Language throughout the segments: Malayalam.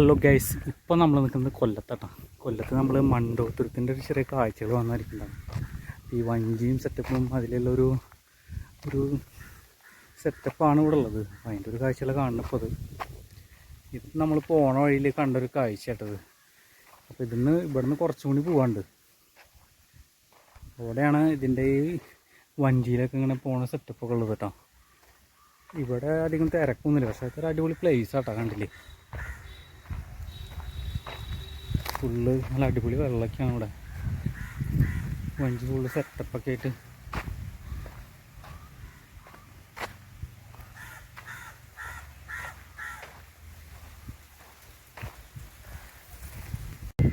ഹലോ ഗൈസ് ഇപ്പോൾ നമ്മൾ നിൽക്കുന്നത് കൊല്ലത്തട്ടാ. കൊല്ലത്ത് നമ്മൾ മണ്ടോത്തുരത്തിന്റെ ഒരു ചെറിയ കാഴ്ചകൾ വന്നിരിക്കുന്നതാണ് ഈ വഞ്ചിയും സെറ്റപ്പും അതിലുള്ള ഒരു ഒരു സെറ്റപ്പാണ് ഇവിടെ ഉള്ളത്. അതിന്റെ ഒരു കാഴ്ചകൾ കാണുന്നപ്പോൾ അത്. ഇത് നമ്മൾ പോണ വഴിയിൽ കണ്ടൊരു കാഴ്ച കേട്ടത് അപ്പോൾ ഇതിന്ന് ഇവിടുന്ന് കുറച്ചും കൂടി പോകാണ്ട് അവിടെയാണ് ഇതിന്റെ ഈ വഞ്ചിയിലൊക്കെ ഇങ്ങനെ പോണ സെറ്റപ്പൊക്കെ ഉള്ളത് കേട്ടോ. ഇവിടെ അധികം തിരക്കൊന്നുമില്ല. പക്ഷേ അതൊരു അടിപൊളി പ്ലേസ് ആട്ടോ കണ്ടില്ലേ. ഫുള്ള് നല്ല അടിപൊളി വെള്ളമൊക്കെയാണ് ഇവിടെ. വഞ്ചി ഫുള്ള് സെറ്റപ്പൊക്കെ ആയിട്ട്.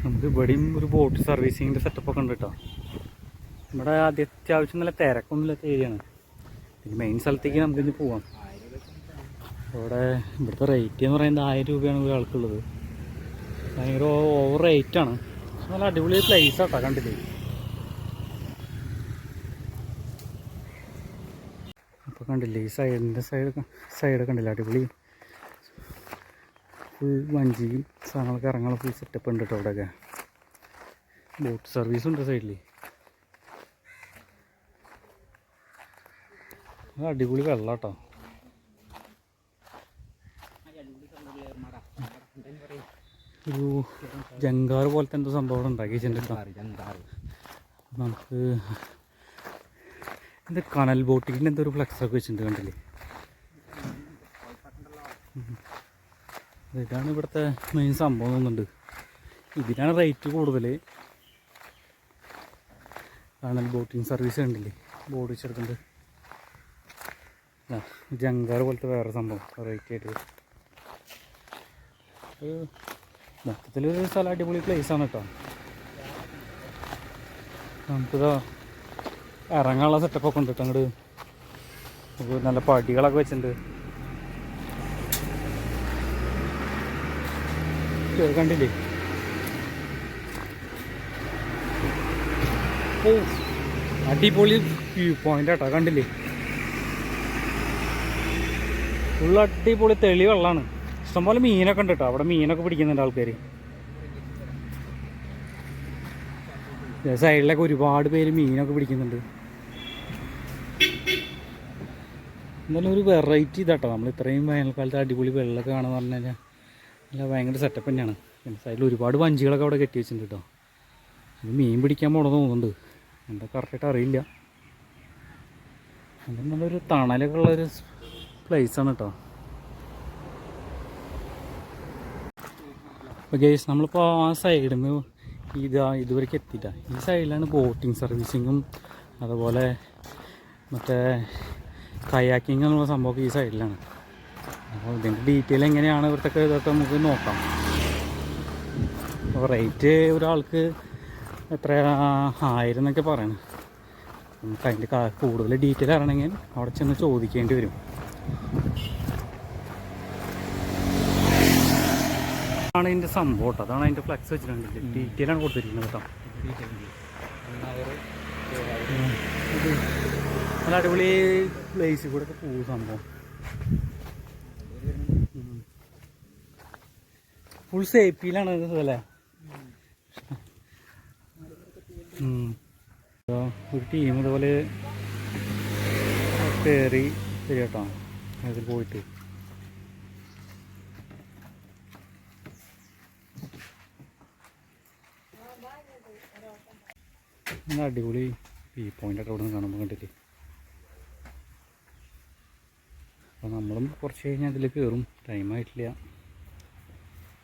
നമുക്ക് ഇവിടെയും ഒരു ബോട്ട് സർവീസിങ്ങിന്റെ സെറ്റപ്പൊക്കെ ഉണ്ട് കേട്ടോ. ഇവിടെ ആദ്യ അത്യാവശ്യം നല്ല തിരക്കൊന്നുമില്ലാത്ത ഏരിയയാണ് പിന്നെ മെയിൻ സ്ഥലത്തേക്ക് നമുക്ക് ഇനി പോവാം. അവിടെ ഇവിടുത്തെ റേറ്റ് എന്ന് പറയുന്നത് ആയിരം രൂപയാണ് ഒരാൾക്കുള്ളത്. ഭയങ്കര ഓവർ റേറ്റാണ് നല്ല അടിപൊളി പ്ലേസ് ആട്ടോ കണ്ടില്ലേ? അപ്പോൾ കണ്ടില്ലേ ഈ സൈഡിന്റെ സൈഡ് സൈഡ് കണ്ടില്ല അടിപൊളി. ഫുൾ വഞ്ചിയും സാധനങ്ങളൊക്കെ ഇറങ്ങാനുള്ള ഫുൾ സെറ്റപ്പ് ഉണ്ട് കേട്ടോ അവിടെയൊക്കെ. ബോട്ട് സർവീസ് ഉണ്ട് സൈഡിൽ അടിപൊളി വെള്ളം ഒരു ജങ്കാർ പോലത്തെ എന്തോ സംഭവം ഉണ്ടാക്കി നമുക്ക് എന്താ കനൽ ബോട്ടിങ്ങിന്റെ എന്തോ ഒരു ഫ്ലക്സൊക്കെ വെച്ചിട്ടുണ്ട് കണ്ടില്ലേ? ഇതാണ് ഇവിടുത്തെ മെയിൻ സംഭവം തോന്നുന്നുണ്ട്. ഇതിനാണ് റേറ്റ് കൂടുതൽ. കനൽ ബോട്ടിങ് സർവീസ് കണ്ടില്ലേ? ബോർഡ് വെച്ചെടുക്കുന്നുണ്ട് ജങ്കാർ പോലത്തെ വേറെ സംഭവം. റേറ്റ് ആയിട്ട്. മൊത്തത്തിലൊരു സ്ഥലം അടിപൊളി ആണ് കേട്ടോ നമുക്കിതാ ഇറങ്ങാനുള്ള സെറ്റപ്പൊക്കെ ഉണ്ട് കേട്ടോ അങ്ങോട്ട് നല്ല പടികളൊക്കെ വെച്ചിട്ടുണ്ട്. കണ്ടില്ലേ? ഓ അടിപൊളി വ്യൂ പോയിന്റ് കേട്ടോ കണ്ടില്ലേ? ഫുൾ അടിപൊളി തെളി വെള്ളമാണ് ഇഷ്ടംപോലെ മീനൊക്കെ ഉണ്ട് കേട്ടോ. അവിടെ മീനൊക്കെ പിടിക്കുന്നുണ്ട് ആൾക്കാർ സൈഡിലൊക്കെ ഒരുപാട് പേര് മീനൊക്കെ പിടിക്കുന്നുണ്ട്. എന്നാലും ഒരു വെറൈറ്റി ഇതാട്ടോ. നമ്മൾ ഇത്രയും വേനൽക്കാലത്ത് അടിപൊളി വെള്ളമൊക്കെ കാണുമെന്ന് പറഞ്ഞു കഴിഞ്ഞാൽ നല്ല ഭയങ്കര സെറ്റപ്പ് തന്നെയാണ്. പിന്നെ സൈഡിൽ ഒരുപാട് വഞ്ചികളൊക്കെ അവിടെ കെട്ടി വെച്ചിട്ടുണ്ട് കേട്ടോ. അത് മീൻ പിടിക്കാൻ പോകണമെന്ന് തോന്നുന്നുണ്ട്. എന്താ കറക്റ്റായിട്ട് അറിയില്ല. അത് നല്ലൊരു തണലൊക്കെ ഉള്ളൊരു പ്ലേസാണ് കേട്ടോ. അപ്പോൾ ഗേസ് നമ്മളിപ്പോൾ ആ സൈഡിൽ നിന്ന് ഇതാ ഇതുവരേക്ക് എത്തിയിട്ട. ഈ സൈഡിലാണ് ബോട്ടിങ് സർവീസിങ്ങും അതുപോലെ മറ്റേ കയാക്കിങ് എന്നുള്ള സംഭവമൊക്കെ ഈ സൈഡിലാണ് അപ്പോൾ ഇതിന്റെ ഡീറ്റെയിൽ എങ്ങനെയാണ് ഇവിടുത്തെ ഇതൊക്കെ നമുക്ക് നോക്കാം. അപ്പോൾ റേറ്റ് ഒരാൾക്ക് എത്ര ആയിരം എന്നൊക്കെ പറയണം. നമുക്ക് അതിന്റെ കൂടുതൽ ഡീറ്റെയിൽ അറിയണമെങ്കിൽ അവിടെ ചെന്ന് ചോദിക്കേണ്ടി വരും. ആണ് ഇതിന്റെ സംഭവം കേട്ടോ. അതാണ് അതിന്റെ ഫ്ലക്സ് വെച്ചിട്ടുണ്ട് ഡീറ്റെയിൽ ആണ് കൊടുത്തിരിക്കുന്നത് കേട്ടോ. നല്ല അടിപൊളി പ്ലേസിൽ കൂടെ ഒക്കെ പോകും സംഭവം. ഫുൾ സേഫ്റ്റിയിലാണ് അല്ലേ? ഒരു ടീം ഇതുപോലെ കയറി ശരി കേട്ടോ. അതിൽ പോയിട്ട്. നല്ല അടിപൊളി ഈ പോയിന്റൊക്കെ അവിടെ നിന്ന് കാണുമ്പോൾ കണ്ടില്ലേ? അപ്പോൾ നമ്മളും കുറച്ച് കഴിഞ്ഞാൽ അതിൽ കയറും ടൈമായിട്ടില്ല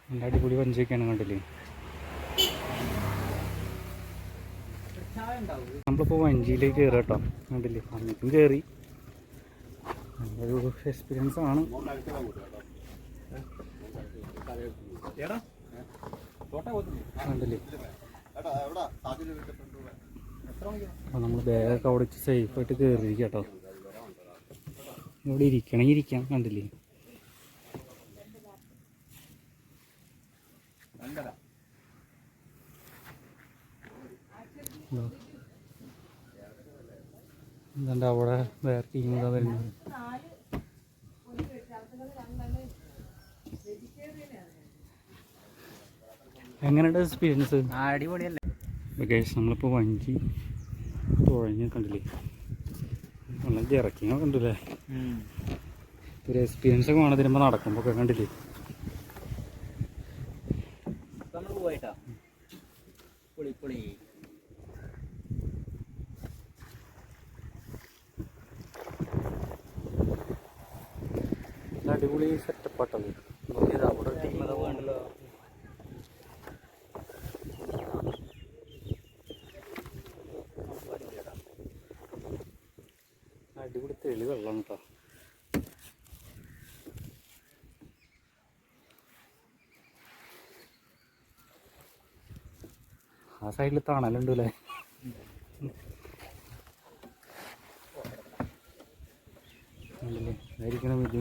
നല്ല അടിപൊളി വഞ്ചിയൊക്കെയാണ് കണ്ടില്ലേ? നമ്മളിപ്പോൾ വഞ്ചിയിലേക്ക് കയറുക കേട്ടോ. കണ്ടില്ലേ? അന്നിട്ടും കയറി നല്ലൊരു എക്സ്പീരിയൻസ് ആണ്. കണ്ടില്ലേ? അപ്പോൾ നമ്മൾ ബാഗൊക്കെ അവിടെ വെച്ച് സേഫായിട്ട് കയറിയിരിക്കുക കേട്ടോ ഇവിടെ ഇരിക്കണമെങ്കിൽ ഇരിക്കാം കണ്ടില്ലേ. എന്താണ്ട് അവിടെ വേറെ ടീം ഇതാ വരുന്നത്. എങ്ങനെയുണ്ട് എക്സ്പീരിയൻസ് അടിപൊളിയല്ലേ. നമ്മളിപ്പോൾ വഞ്ചി തുഴഞ്ഞ് കണ്ടില്ലേ? നല്ല ഇറക്കിങ്ങ കണ്ടില്ലേ? ഒരു എക്സ്പീരിയൻസ് ഒക്കെ വേണം തരുമ്പോൾ നടക്കുമ്പോൾ ഒക്കെ കണ്ടില്ലേ? അടിപൊളി സെറ്റപ്പ് ആട്ടോ നോക്കിയത് അവിടെ ടീം അതാ വേണ്ടല്ലോ അടിപൊളി തെളി വെള്ളം കേട്ടോ ആ സൈഡിൽ തണലുണ്ട് അല്ലേ ഉണ്ടല്ലേ ഇതായിരിക്കണം ഇത്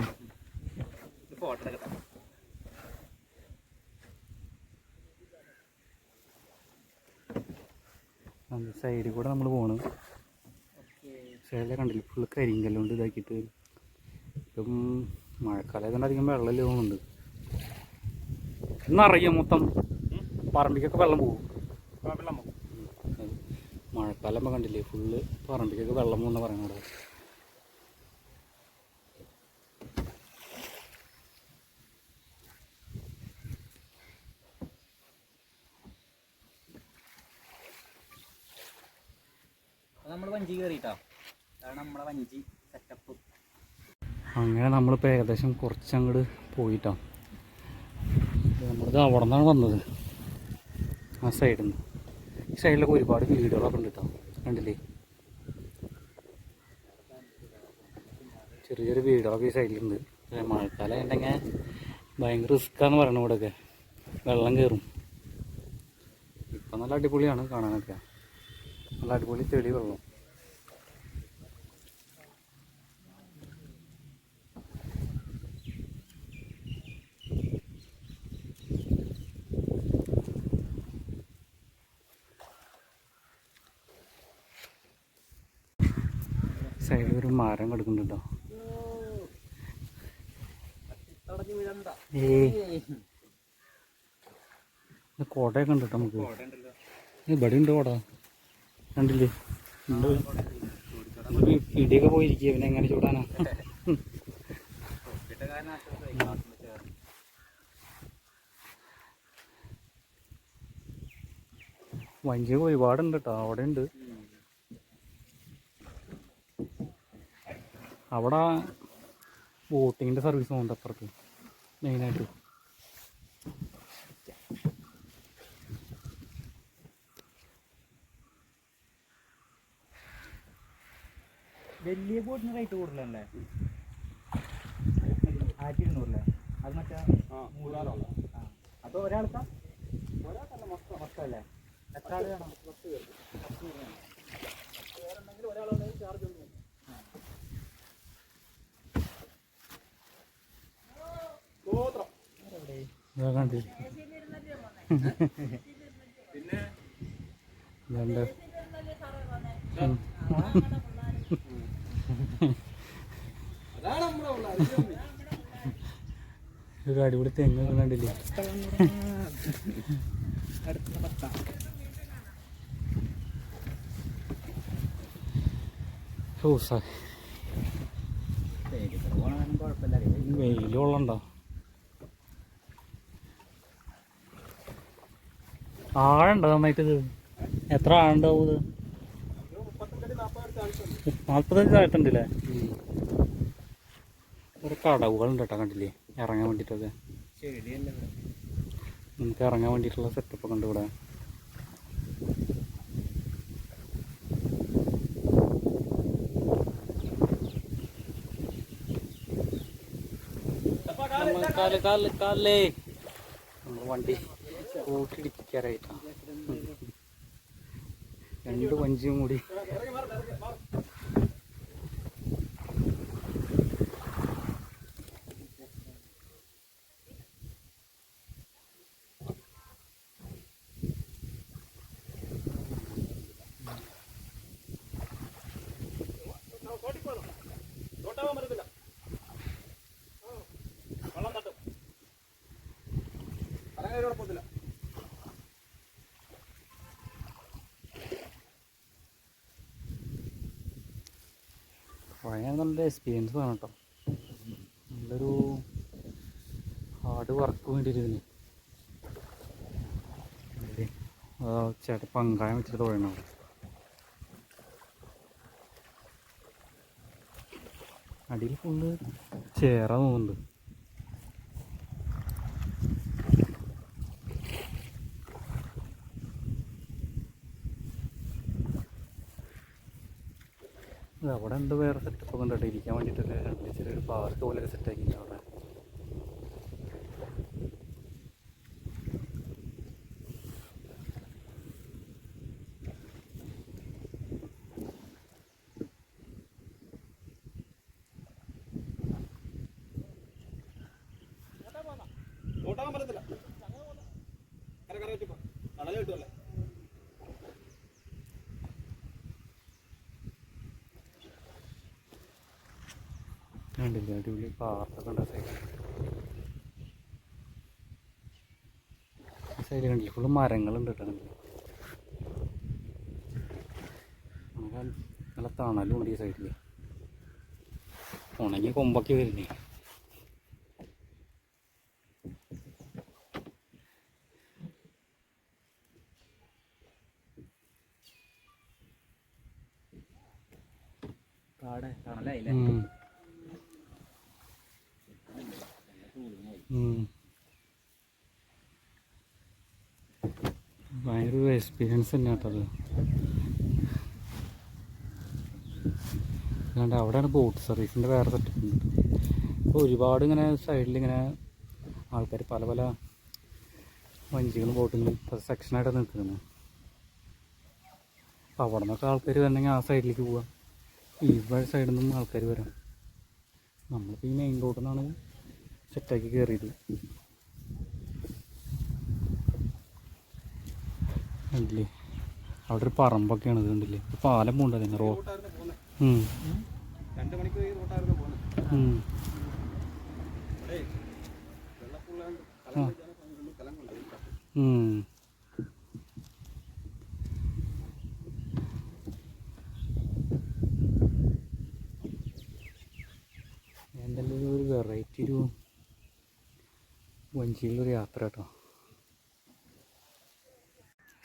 ഫോട്ടോ എടുക്കാം സൈഡിൽ കൂടെ നമ്മൾ പോണ് സൈഡിലെ കണ്ടില്ല ഫുള്ള് കരിങ്കല്ലുകൊണ്ട് ഇതാക്കിയിട്ട് ഇപ്പം മഴക്കാലം വെള്ളം ലോണുണ്ട് എന്നറിയാം മൊത്തം പറമ്പിക്കൊക്കെ വെള്ളം പോകും? വെള്ളം മഴക്കാലം ആകുമ്പോൾ കണ്ടില്ലേ ഫുള്ള് പറമ്പിക്കൊക്കെ വെള്ളം പോകുന്ന പറയണത് നമ്മൾ വഞ്ചി കയറിയിട്ടാ അതാണ് നമ്മളെ വഞ്ചി. അങ്ങനെ നമ്മളിപ്പോൾ ഏകദേശം കുറച്ചങ്ങോട്ട് പോയിട്ടാണ് നമ്മളിത് അവിടെ നിന്നാണ് വന്നത്. ആ സൈഡിൽ നിന്ന് ഈ സൈഡിലൊക്കെ ഒരുപാട് വീടുകളൊക്കെ ഉണ്ട് കേട്ടോ കണ്ടില്ലേ? ചെറിയ ചെറിയ വീടുകളൊക്കെ ഈ സൈഡിലുണ്ട്. പക്ഷേ മഴക്കാലം ഉണ്ടെങ്കിൽ ഭയങ്കര റിസ്ക്കാന്ന് പറയണ ഇവിടെയൊക്കെ വെള്ളം കയറും ഇപ്പം നല്ല അടിപൊളിയാണ് കാണാനൊക്കെ. നല്ല അടിപൊളി തെളി വെള്ളം സൈഡിൽ ഒരു മരം കിടക്കുന്നുണ്ടോ? ഏ. കോടയൊക്കെ ഉണ്ട് നമുക്ക്. ഇവിടെ ഉണ്ട് കോട. കണ്ടില്ലേ? ഇടിയൊക്കെ പോയിരിക്കുക പിന്നെ എങ്ങനെ ചൂടാനാ? വഞ്ചിയൊക്കെ ഒരുപാടുണ്ട് കേട്ടോ അവിടെ ഉണ്ട്. അവിടെ ബോട്ടിങ്ങിന്റെ സർവീസ് പോകുന്നുണ്ട് അപ്പുറത്ത്. മെയിനായിട്ട് വലിയ ബോട്ടിന് റേറ്റ് കൂടുതലല്ലേ? ആയിരത്തി ഇരുന്നൂറല്ലേ അത് മറ്റേ മൂന്നാറോ ആ അപ്പോൾ ഒരാൾക്കാ? ഒരാൾക്കല്ല മൊത്തം മൊത്തമല്ലേ? എത്ര ആൾ വേണം. ഒരാളുണ്ടെങ്കിൽ ഒരാളുണ്ടെങ്കിൽ ചാർജ് ഇതുണ്ട് അടിപൊളി തെങ്ങ് കണ്ടില്ലേ? അടുത്ത പത്താം ഓ സാർ പേര് പോകണമെന്നും കുഴപ്പമില്ല വെയിൽ കൊള്ളണ്ടോ ആഴുണ്ടോ നന്നായിട്ട് എത്ര ആഴുണ്ടാവും ഇത്? നാൽപ്പത്തഞ്ച് ആയിട്ടുണ്ടല്ലേ ഒരു കടവുകളുണ്ട് കേട്ടോ കണ്ടില്ലേ? ഇറങ്ങാൻ വേണ്ടിയിട്ടൊക്കെ നമുക്ക് ഇറങ്ങാൻ വേണ്ടിയിട്ടുള്ള സെറ്റപ്പ് ഒക്കെ ഉണ്ട് ഇവിടെ. കാൽ കാൽ കാലേ. നമ്മൾ വണ്ടി കൂട്ടിടിക്കാറായിട്ടാ രണ്ട് വഞ്ചിയും കൂടി. നല്ല എക്സ്പീരിയൻസ് വേണം കേട്ടോ നല്ലൊരു ഹാർഡ് വർക്ക് വേണ്ടിയിട്ട് ഇതിന് ഇതിൽ ആ ചേട്ടൻ പങ്കായം വെച്ചിട്ട് തുഴയണം അടിയിൽ ഫുള്ള് ചേറ തോന്നുന്നുണ്ട് ഇത് അവിടെ ഉണ്ട് വേറെ സെറ്റപ്പ് ഒക്കെ ഉണ്ട് ഇരിക്കാൻ വേണ്ടിയിട്ടൊക്കെ രണ്ട് ചെറിയൊരു പാർക്ക് പോലെയൊക്കെ സെറ്റ് ആക്കി അവിടെ ഓട്ടാൻ പറ്റത്തില്ല കര കര വെച്ചപ്പോ തടഞ്ഞ കിട്ടുമല്ലേ കണ്ടില്ല? അടിപൊളി പാർക്കൊക്കെ ഉണ്ട് സൈഡിൽ സൈഡിൽ കണ്ടില്ല? ഫുള്ള് മരങ്ങളുണ്ട് കേട്ടോ കണ്ടില്ലേ? നല്ല തണലും ഉണ്ട് ഈ സൈഡിൽ ഉണങ്ങി കൊമ്പൊക്കെ വരുന്നേ. കാട് കാണലായില്ലേ ഭയങ്കര എക്സ്പീരിയൻസ് തന്നെ കേട്ടത് അല്ലാണ്ട് അവിടെയാണ് ബോട്ട് സർവീസിന്റെ വേറെ സെറ്റപ്പ് ഉണ്ട്. അപ്പോൾ ഒരുപാട് ഇങ്ങനെ സൈഡിൽ ഇങ്ങനെ ആൾക്കാർ പല പല വഞ്ചികളും ബോട്ടുകളും സെക്ഷനായിട്ട് നിൽക്കുന്നത്. അപ്പോൾ അവിടെ നിന്നൊക്കെ ആൾക്കാർ വരണമെങ്കിൽ ആ സൈഡിലേക്ക് പോവാം. ഈ സൈഡിൽ നിന്നും ആൾക്കാർ വരാം. നമ്മളിപ്പോൾ ഈ മെയിൻ റോഡിൽ നിന്നാണ് സെറ്റാക്കി കയറിയത് കണ്ടില്ലേ? അവിടെ ഒരു പറമ്പൊക്കെയാണ് ഇത് കണ്ടില്ലേ? പാലം പോകണ്ട തന്നെ റോ ഉം. ഉം. വഞ്ചിയിലൊരു യാത്ര കേട്ടോ.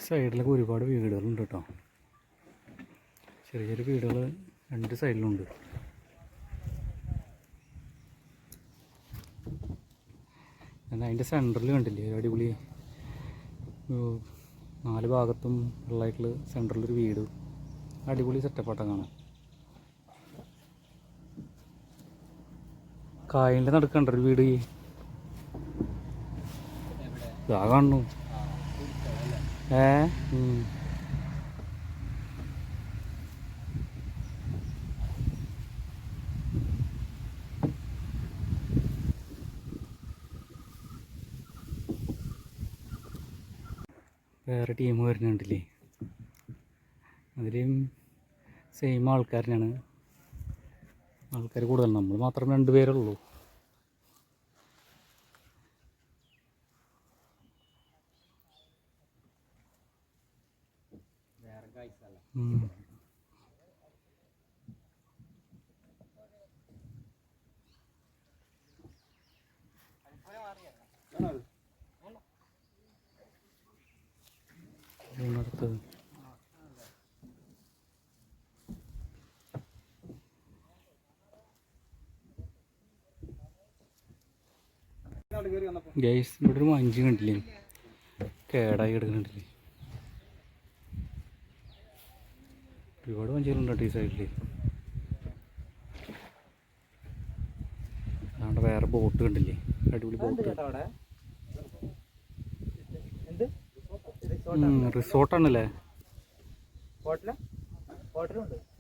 സൈഡിലൊക്കെ ഒരുപാട് വീടുകളുണ്ട് കേട്ടോ. ചെറിയ ചെറിയ വീടുകൾ രണ്ട് സൈഡിലുണ്ട്. എന്നാൽ അതിന്റെ സെന്ററിൽ കണ്ടില്ലേ അടിപൊളി നാല് ഭാഗത്തും ഉള്ളതായിട്ടുള്ള സെന്ററിലൊരു വീട്. അടിപൊളി സെറ്റപ്പാട്ടാണ് കാണാൻ. കായലിന്റെ നടുക്കണ്ടൊരു വീട് ഇതാ കാണുന്നു ഏ. വേറെ ടീം വരുന്നുണ്ടല്ലേ? അതിലും സെയിം ആൾക്കാരനാണ്. ആൾക്കാർ കൂടുതൽ. നമ്മൾ മാത്രം രണ്ട് പേരുള്ളൂ കാഴ്ചല്ല ഉം. ആണത് ഇതാണ് അടുത്തത് അവിടെ കയറി വന്നപ്പോ ഗൈസ് ഇവിടെ ഒരു വഞ്ചി കണ്ടില്ലേ കേടായി കിടക്കുന്നുണ്ടല്ലേ ഒരുപാട് വഞ്ചികളുണ്ട് ഈ സൈഡിൽ അതുകൊണ്ട് വേറെ ബോട്ട് കണ്ടില്ലേ? അടിപൊളി ബോട്ട് റിസോർട്ടാണല്ലേ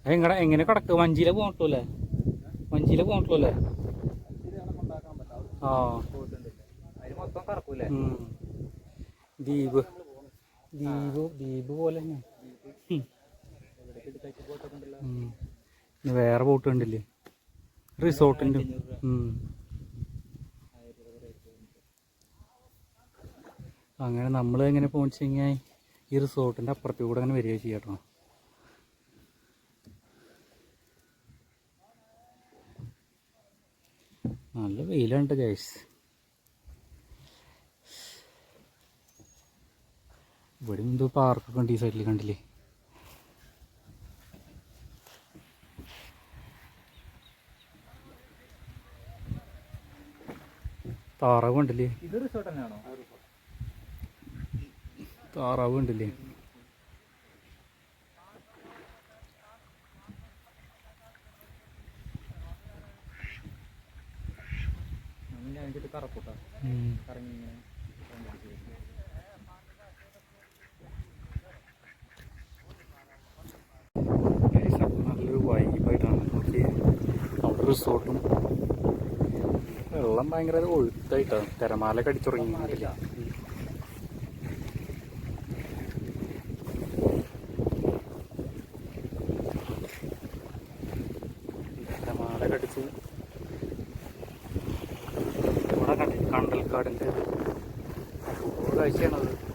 എങ്ങനെ എങ്ങനെ കിടക്കുക വഞ്ചിയിലെ പോകട്ടുമല്ലേ വഞ്ചിയിലെ പോകട്ടുമല്ലേ ആ. ദ്വീപ്. ദ്വീപ് ദ്വീപ് പോലെ തന്നെ. വേറെ ബോട്ട് കണ്ടില്ലേ? റിസോർട്ടിന്റെ അങ്ങനെ നമ്മൾ എങ്ങനെ വെച്ച് കഴിഞ്ഞാൽ ഈ റിസോർട്ടിന്റെ അപ്പുറത്തു കൂടെ അങ്ങനെ വരിക ചെയ്യാട്ടോ. വെയിലുണ്ട് ഗൈസ് ഇവിടെ എന്തോ പാർക്കൊക്കെ ഉണ്ട് ഈ സൈഡിൽ കണ്ടില്ലേ താറാവ് കണ്ടില്ലേ ഇത് റിസോർട്ട് തന്നെയാണോ താറാവ് കണ്ടില്ലേ ഞാൻ എനിക്കിട്ട് കറക്കൂട്ടാ ഉം. കറങ്ങി ഇങ്ങനെ കറങ്ങി പിടിച്ച് വരും. താറാവ് അപ്പൊ നല്ലൊരു വൈബായിട്ടാണ്. നോക്കി അവിടെ റിസോർട്ടും വെള്ളം ഭയങ്കര ഒഴുത്തായിട്ടാണ് തിരമാല കടിച്ചുറങ്ങിയിട്ടില്ല തിരമാല കടിച്ചു കണ്ടി കണ്ടൽക്കാടിന്റെ കാഴ്ചയാണത്.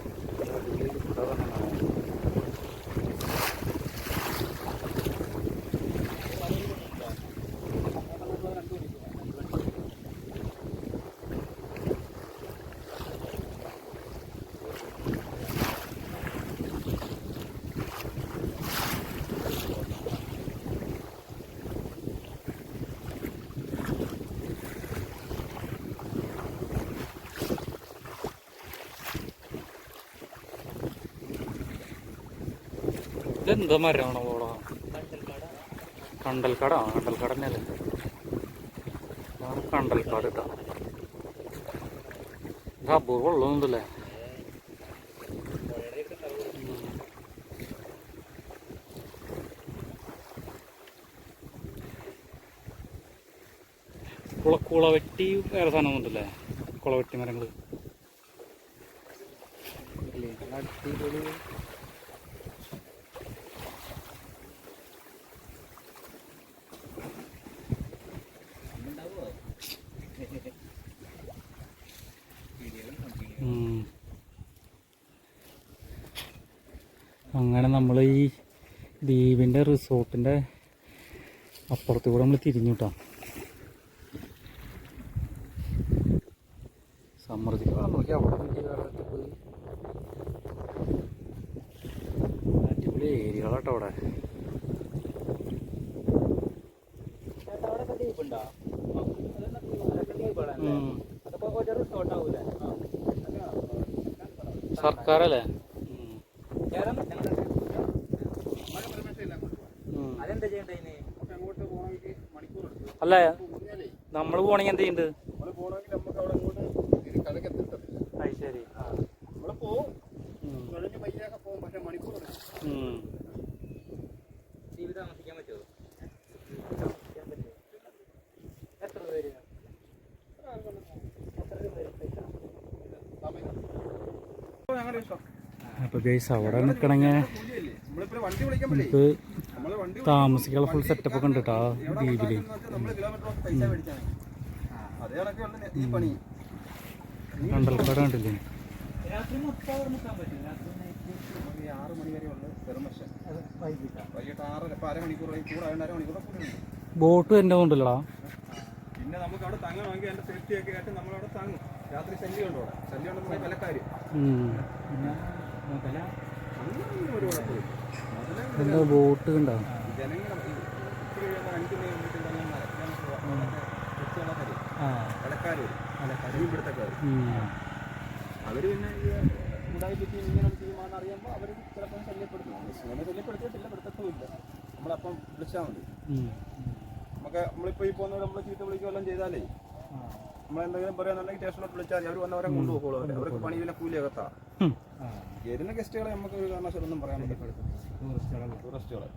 ഇതെന്താ മരമാണോ പോളോ കണ്ടൽക്കാടാ. കണ്ടൽക്കാട് തന്നെയല്ലേ? ഇതാണ് കണ്ടൽക്കാട് കേട്ടോ. ഇത് അപൂർവം ഉള്ളതൊന്നുമില്ലേ കുള കുളവെട്ടി വേറെ സാധനമൊന്നുമില്ലേ കുളവെട്ടി മരങ്ങൾ അടിപൊളി ഉം. അങ്ങനെ നമ്മൾ ഈ ദ്വീപിന്റെ റിസോർട്ടിന്റെ അപ്പുറത്ത് കൂടെ നമ്മൾ തിരിഞ്ഞു കേട്ടോ സമ്മർദ്ദിക്കുക നോക്കി അവിടെ പോയി. അടിപൊളി ഏരിയകളാട്ടോ അവിടെ. ചേട്ടാ, അവിടെയൊക്കെ ദ്വീപുണ്ടോ? അതൊക്കെ ദ്വീപുകളല്ലേ? ഉം. അതൊക്കെ ഒരു റിസോർട്ട് ആവൂലേ സർക്കാരല്ലേ ഉം. കേറാൻ പറ്റുന്നുണ്ട്. മഴ പരമേശ്വരില്ല അങ്ങോട്ട് പോകാം ഉം. അതെന്താ ചെയ്യണ്ടേ ഇനി നമുക്ക് അങ്ങോട്ട് പോകണമെങ്കിൽ മണിക്കൂർ എടുക്കും അല്ല? നമ്മൾ പോണെങ്കിൽ എന്ത് ചെയ്യുന്നുണ്ട് അത് ശരി. ദ്വീപിൽ താമസിക്കാൻ പറ്റുമോ? എത്ര പേര് എത്ര രൂപ വരും പൈസ? ഞങ്ങളുടെ ഇഷ്ടം അപ്പൊ ഗൈസ് അവിടെ നിൽക്കണമെങ്കിൽ വണ്ടി വിളിക്കാൻ പറ്റില്ലേ നമുക്ക് വണ്ടി താമസിക്കാനുള്ള ഫുൾ സെറ്റപ്പ് ഒക്കെ ഉണ്ട് കേട്ടോ കിലോമീറ്റർ പൈസ മേടിച്ചാണ് അതേ കണക്കുള്ള ഈ പണി. കണ്ടില്ലേ? രാത്രി മൊത്തം അവിടെ നിൽക്കാൻ പറ്റും. രാത്രി ആറ് മണി വരെ ഉള്ള പെർമിഷൻ അത് വൈകിട്ടാ. വൈകിട്ട് ആറര ഇപ്പൊ അരമണിക്കൂർ കൂടെ അര മണിക്കൂർ കൂടെ ഉണ്ട്. ബോട്ട് എന്റെ കൊണ്ടല്ലടാ? പിന്നെ നമുക്ക് അവിടെ തങ്ങണമെങ്കിൽ അതിന്റെ സേഫ്റ്റി ഒക്കെ ആയിട്ട് നമ്മളവിടെ തങ്ങും. രാത്രി ശല്യം ശല്യമുണ്ടെന്ന് അവിടെ? ശല്യം ഉണ്ടെന്ന് വിലക്കാര്. പിന്നെ മുതല അങ്ങനെ ഒരു കുഴപ്പമില്ല. ബോട്ട് കണ്ടോ? മീൻപിടുത്തക്കാർ. അവർ പിന്നെ ഈ ഉണ്ടായി പറ്റി ഇങ്ങനെ ചെയ്യുമാണെന്ന് അറിയുമ്പോൾ അവർ ചിലപ്പോൾ ശല്യപ്പെടുത്തും. അങ്ങനെ ശല്യപ്പെടുത്തിയിട്ടില്ല പെടുത്തത്തുമില്ല നമ്മളപ്പം വിളിച്ചാൽ മതി. നമുക്ക് നമ്മളിപ്പോൾ ഈ പോകുന്നത് നമ്മൾ ചീത്ത വിളിക്കുകയെല്ലാം ചെയ്താലേ നമ്മളെന്തെങ്കിലും പറയാന്നുണ്ടെങ്കിൽ സ്റ്റേഷനിലോട്ട് വിളിച്ചാൽ മതി. അവർ വന്നവരെ കൊണ്ടുപോകുള്ളൂ അവരെ. അവർക്ക് പണിയില്ല കൂലിയകത്താ. വരുന്ന ഗസ്റ്റുകളെ നമുക്ക് ഒരു കാരണവശാലൊന്നും പറയാൻ പറ്റില്ല ടൂറിസ്റ്റുകളെ.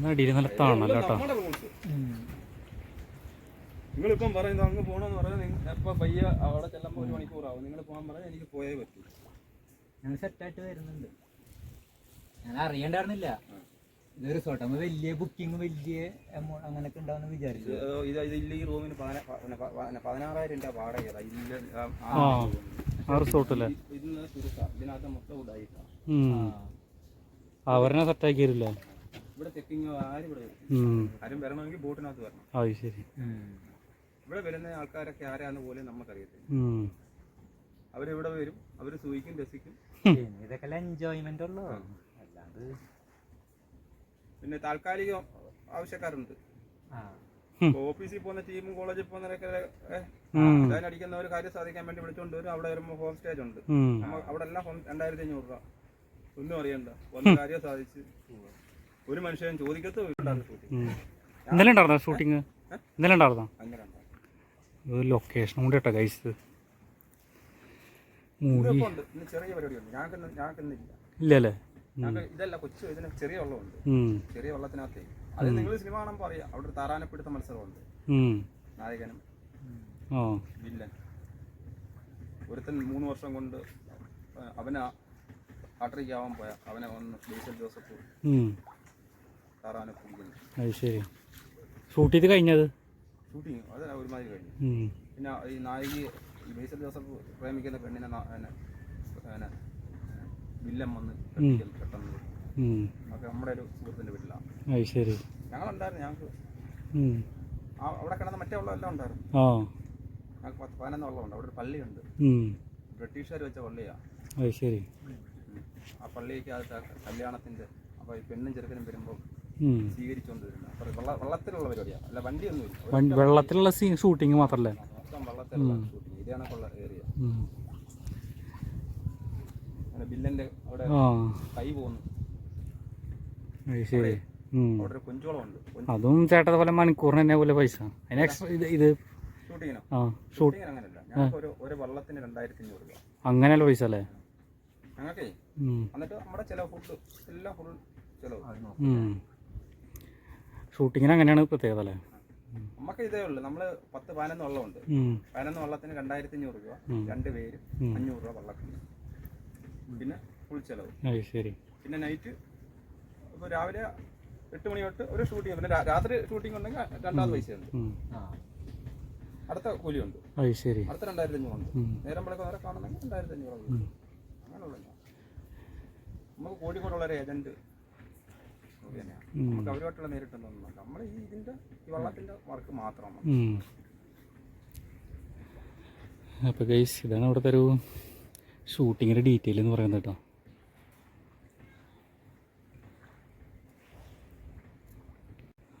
എന്നടിയിൽ നല്ല തണല്ല കേട്ടോ. നിങ്ങളിപ്പം പറയുന്നത് അങ്ങ് പോകണമെന്ന് പറഞ്ഞാൽ എപ്പോൾ പയ്യ അവിടെ ചെല്ലുമ്പോൾ ഒരു മണിക്കൂറാവും. നിങ്ങൾ പോകാൻ പറഞ്ഞാൽ എനിക്ക് പോയേ പറ്റൂ. ഞങ്ങൾ സെറ്റായിട്ട് വരുന്നുണ്ട്. ഞാൻ അറിയണ്ടായിരുന്നില്ല. ഇത് റിസോർട്ട് ആകുമ്പോൾ വലിയ ബുക്കിംഗ് വലിയ എമൗണ്ട് അങ്ങനെയൊക്കെ ഉണ്ടാവുമെന്ന് വിചാരിച്ചു. ഇത് ഇതില്ല ഈ റൂമിന് പതിനാറായിരം രൂപ വാടക ഇതിനകത്ത് മൊത്തം ഉടായിട്ടാണ് അവരെന്നെ സെറ്റാക്കി തരില്ലേ ഇവിടെ ആരും ഇവിടെ ആരും വരണമെങ്കിൽ ബോട്ടിനകത്ത് വരണം. അത് ശരി. ഇവിടെ വരുന്ന ആൾക്കാരൊക്കെ ആരാന്ന് പോലെ നമുക്കറിയത്തില്ല. അവരെവിടെ വരും? അവർ സൂയിക്കും രസിക്കും. പിന്നെ ഇതൊക്കെ എൻജോയ്മെന്റ് ഉള്ളോ. അല്ലാണ്ട് പിന്നെ താൽക്കാലിക ആവശ്യക്കാരുണ്ട്. ഓഫീസിൽ പോകുന്ന ടീമും കോളേജിൽ പോകുന്നവരൊക്കെ. അടിക്കുന്ന ഒരു കാര്യം സാധിക്കാൻ വേണ്ടി വിളിച്ചോണ്ട് വരും. അവിടെ വരുമ്പോൾ ഹോം സ്റ്റേജ് ഉണ്ട്. അവിടെ എല്ലാം രണ്ടായിരത്തി അഞ്ഞൂറ് രൂപ. ഒന്നും അറിയണ്ട. ഒന്ന് കാര്യം സാധിച്ച്. ഒരു മനുഷ്യൻ ചോദിക്കത്ത്. ഇന്നലെ ഉണ്ടായിരുന്നോ ഷൂട്ടിങ് ഇന്നലെ ഉണ്ടായിരുന്നോ. ഒരു ലൊക്കേഷൻ കൂടി കേട്ടോ കഴിച്ചത് മൂവി. ഇല്ലല്ലേ ഞങ്ങൾക്ക് ഇതല്ല കൊച്ചു ഇതിന് ചെറിയ വെള്ളമുണ്ട്. ചെറിയ വെള്ളത്തിനകത്തേ. അത് നിങ്ങൾ സിനിമ കാണുമ്പോൾ അറിയാം അവിടെ ഒരു താറാനപ്പിടുത്ത മത്സരമുണ്ട്. നായകനും വില്ലൻ. ഒരുത്തൻ മൂന്ന് വർഷം കൊണ്ട് അവന് ആവാൻ പോയ അവനെ ഒന്ന് ഡീസൽ ജോസഫ് അത് ശരി. ഷൂട്ട് ചെയ്ത് കഴിഞ്ഞത്? ഷൂട്ടിങ് അത് ഒരുമാതിരി കഴിഞ്ഞു. പിന്നെ ഈ നായികി ബേസൽ ജോസഫ് പ്രേമിക്കുന്ന പെണ്ണിനെ വില്ലം വന്ന് പെട്ടെന്ന് അതൊക്കെ നമ്മുടെ ഒരു സുഹൃത്തിന്റെ വീട്ടിലാണ് അത് ശരി. ഞങ്ങളുണ്ടായിരുന്നു ഞങ്ങൾക്ക്. അവിടെ കിടന്ന മറ്റേ വെള്ളം എല്ലാം ഉണ്ടായിരുന്നു ഞങ്ങൾക്ക് പത്ത് പതിനൊന്ന് വെള്ളമുണ്ട് അവിടെ ഒരു പള്ളിയുണ്ട്. ബ്രിട്ടീഷുകാർ വെച്ച പള്ളിയാണ് അത് ശരി. ആ പള്ളിക്കകത്ത് ആ കല്യാണത്തിന്റെ അപ്പോൾ ഈ പെണ്ണും ചെറുക്കനും വരുമ്പോൾ. സ്വീകരിച്ചുകൊണ്ട് വരുന്നത് വെള്ളത്തിലുള്ള പരിപാടിയാണ് അല്ല വെള്ളത്തിലുള്ള സീ ഷൂട്ടിങ് മാത്രല്ലേ? മൊത്തം വെള്ളത്തിലുള്ള ഷൂട്ടിങ് ഇതാണ് ഉള്ള ഏരിയ ഉം. അങ്ങനെ അവിടെ കൈ പോകുന്നു. അത് ശരി. ചേട്ടത്തെ പോലെ മണിക്കൂറിന് തന്നെ പോലെ പൈസ. അതിന് എക്സ്ട്രാ ഇത് ഇത് ഷൂട്ടിങ്ങിനോ ആ ഷൂട്ട് അങ്ങനെയല്ല പൈസ അല്ലേ. എന്നിട്ട് നമ്മുടെ ചില ഫുഡ് എല്ലാം ഫുൾ ചിലവ്. ഷൂട്ടിങ്ങിന് അങ്ങനെയാണ് പ്രത്യേകത അല്ലേ? നമുക്ക് ഇതേ ഉള്ളൂ. നമ്മൾ പത്ത് പതിനൊന്ന് വെള്ളമുണ്ട്. ഉണ്ട് പതിനൊന്ന് വെള്ളത്തിന് രണ്ടായിരത്തി അഞ്ഞൂറ് രൂപ. രണ്ടുപേര് രണ്ട് പേര്. അഞ്ഞൂറ് രൂപ വെള്ളത്തിന് പിന്നെ ഫുൾ ചെലവ്. ശരി. പിന്നെ നൈറ്റ് ഇപ്പൊ രാവിലെ എട്ട് മണി തൊട്ട് ഒരു ഷൂട്ടിംഗ് പിന്നെ രാത്രി ഷൂട്ടിംഗ് ഉണ്ടെങ്കിൽ രണ്ടാമത് പൈസ ഉണ്ട്. ആ. അടുത്ത കൂലിയുണ്ട്. ഉണ്ട് ശരി. അടുത്ത രണ്ടായിരത്തി അഞ്ഞൂറുണ്ട് ഉണ്ട് നേരം വിളക്ക് വേറെ കാണുന്നെങ്കിൽ രണ്ടായിരത്തി അഞ്ഞൂറ്. അങ്ങനെയുള്ള നമുക്ക് കോഴിക്കോടുള്ള ഒരു ഏജന്റ് തന്നെയാണ്. ഉം. നമുക്ക് അവരുമായിട്ടുള്ള നേരിട്ടൊന്നും നമ്മൾ ഈ ഇതിന്റെ ഈ വള്ളത്തിന്റെ വർക്ക് മാത്രമാണ് ഉം. അപ്പോൾ ഗൈസ് ഇതാണ് അവിടുത്തെ ഒരു ഷൂട്ടിങ്ങിന്റെ ഡീറ്റെയിൽ എന്ന് പറയുന്നത് കേട്ടോ.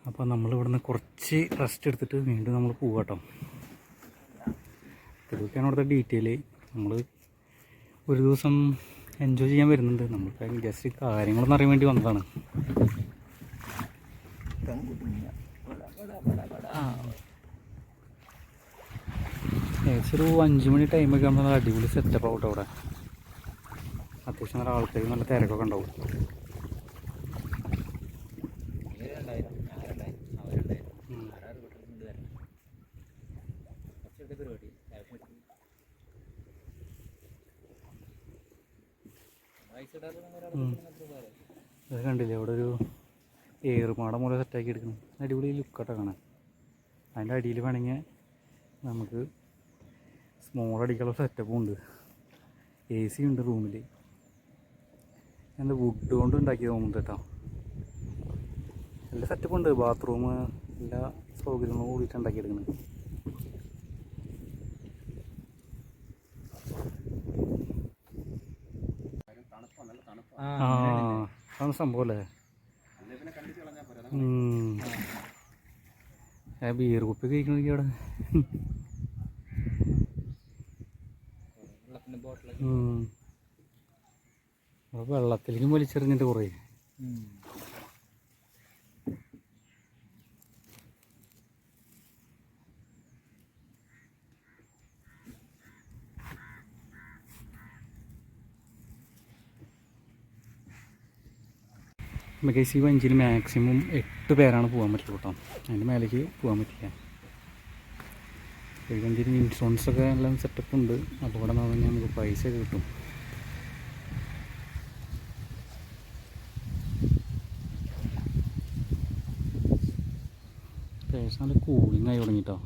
അപ്പോൾ നമ്മൾ ഇവിടുന്ന് കുറച്ച് റെസ്റ്റ് എടുത്തിട്ട് വീണ്ടും നമ്മൾ പോവാ കേട്ടോ ഇതൊക്കെയാണ് അവിടുത്തെ ഡീറ്റെയിൽ നമ്മൾ ഒരു ദിവസം എൻജോയ് ചെയ്യാൻ വരുന്നുണ്ട്. നമുക്ക് ജസ്റ്റ് കാര്യങ്ങളൊന്നും അറിയാൻ വേണ്ടി വന്നതാണ്. ഏകദേശം ഒരു അഞ്ച് മണി ടൈമൊക്കെ ആകുമ്പോൾ നല്ല അടിപൊളി സെറ്റപ്പ് ആവട്ടെ അവിടെ. അത്യാവശ്യം നല്ല ആൾക്കാർ നല്ല തിരക്കൊക്കെ ഉണ്ടാവും. അത് കണ്ടില്ലേ? അവിടെ ഒരു ഏറുമാടം പോലെ സെറ്റാക്കി എടുക്കണം. അടിപൊളി ലുക്കാട്ടോ കാണാൻ. അതിന്റെ അടിയിൽ വേണമെങ്കിൽ നമുക്ക് സ്മോൾ അടിക്കാനുള്ള സെറ്റപ്പും ഉണ്ട്. എ സി ഉണ്ട് റൂമിൽ എന്താ വുഡ് കൊണ്ട് ഉണ്ടാക്കിയത് തോന്നുന്നു കേട്ടോ. എല്ലാ സെറ്റപ്പും ഉണ്ട്. ബാത്റൂം എല്ലാ സൗകര്യങ്ങളും കൂടിയിട്ട് ഉണ്ടാക്കിയെടുക്കുന്നത് ആ. അതാണ് സംഭവം അല്ലേ? ഉം. ബീർ കുപ്പി കഴിക്കണമെങ്കിൽ അവിടെ. വെള്ളത്തിലേക്കും വലിച്ചെറിഞ്ഞിട്ട് കുറേ. മികച്ച ഈ വഞ്ചിയിൽ മാക്സിമം എട്ട് പേരാണ് പോകാൻ പറ്റുള്ളൂ കേട്ടോ. അതിന്റെ മേലേക്ക് പോകാൻ പറ്റില്ല. ഈ വഞ്ചിയിൽ ഇൻഷുറൻസ് ഒക്കെ എല്ലാം സെറ്റപ്പ് ഉണ്ട്. അപകടം നടന്നു നമുക്ക് പൈസ ഒക്കെ കിട്ടും. അത്യാവശ്യം നല്ല കൂളിംഗ് ആയി തുടങ്ങിട്ടോ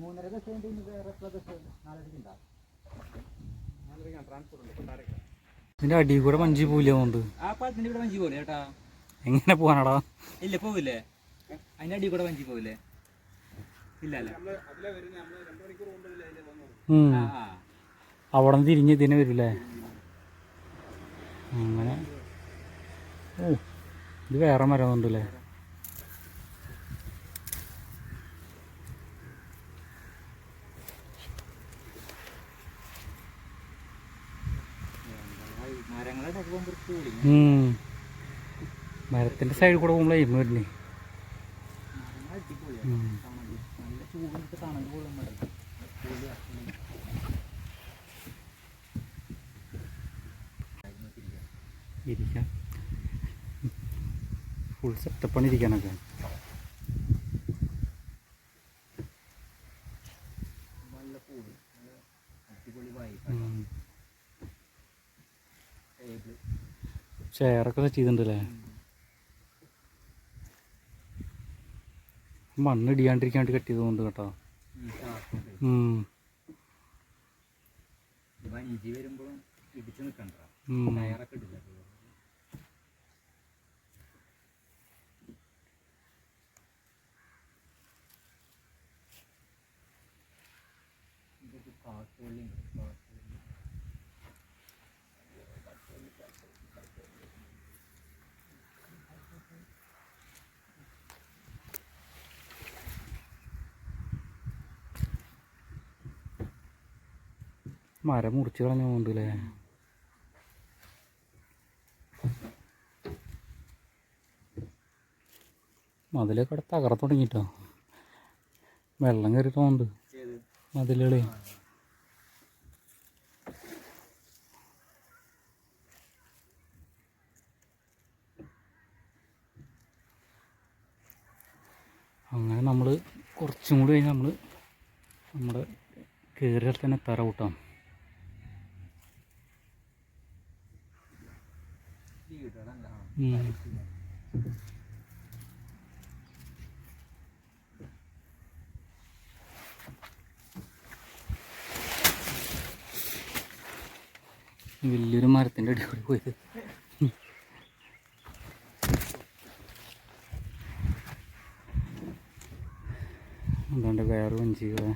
മൂന്നര ബസ് ഇനി വേറെ ബസ് നാലരയ്ക്ക് ഉണ്ടാവും. ട്രാൻസ്പോർട്ട് ഉണ്ട്. കൊട്ടാരക്കര. ഇതിന്റെ അടി കൂടെ മഞ്ചി പോയില്ല തോന്നുന്നുണ്ട് ആ പാലത്തിന്റെ ഇവിടെ വഞ്ചി പോലെ ചേട്ടാ? എങ്ങനെ പോകാനടാ ഇല്ല പോവില്ലേ? അതിന്റെ അടി കൂടെ വഞ്ചി പോവില്ലേ? ഇല്ല അവിടെ നിന്ന് തിരിഞ്ഞ് ഇതിനെ വരില്ലേ? അങ്ങനെ. ഓ ഇത് വേറെ മരം ഉണ്ടല്ലേ മരങ്ങളുടെ ഇടയ്ക്ക് പോകുമ്പോൾ ഒരു കൂടി ഉം. മരത്തിന്റെ സൈഡിൽ കൂടെ പോകുമ്പോഴേ ഇരുന്ന് വരുന്നേ മരങ്ങൾ അടിപൊളിയാ ഉം. തണൽ നല്ല ചൂടിട്ട് തണൽ വരുന്നേ ഇരിക്കാം. ഫുൾ സെറ്റപ്പാണ് ഇരിക്കാനൊക്കെ നല്ല പൂവ് നല്ല അടിപൊളി വായി ഉം. ടേബിൾ ചെയറൊക്കെ സെറ്റ് ചെയ്തിട്ടുണ്ടല്ലേ മണ്ണ് ഇടിയാണ്ടിരിക്കാൻ വേണ്ടി കട്ട് കൊണ്ട് കേട്ടോ ഉം. വഞ്ചി വരുമ്പോഴും ഇടിച്ചു നിൽക്കണ്ട. ടയറൊക്കെ ഇടില്ല മരം മുറിച്ച് അല്ലേ മതിലൊക്കെ അവിടെ തകർത്ത് തുടങ്ങിട്ടോ. വെള്ളം കയറി ഏത് മതിലുകളെ. അങ്ങനെ നമ്മൾ കുറച്ചും കൂടി കഴിഞ്ഞ് നമ്മൾ നമ്മുടെ കയറിയാൽ തന്നെ തറ കൂട്ടാം വലിയൊരു മരത്തിന്റെ അടി കൂടി പോയത് അതുകൊണ്ട് വേറെ വഞ്ചികളെ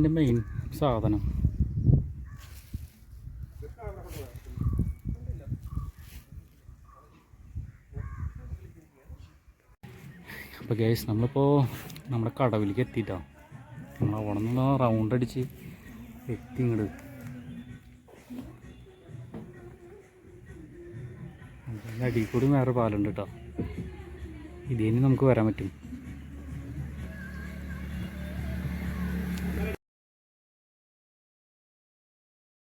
ഇതിന്റെ മെയിൻ സാധനം. അപ്പോൾ ഗ്യാസ് നമ്മളിപ്പോൾ നമ്മുടെ കടവിലേക്ക് എത്തിയിട്ടോ നമ്മൾ അവിടെ നിന്ന് റൗണ്ട് അടിച്ച് എത്തി ഇങ്ങോട്ട് അടിയിൽ കൂടി വേറെ പാലുണ്ട് കേട്ടോ ഇതിന് നമുക്ക് വരാൻ പറ്റും.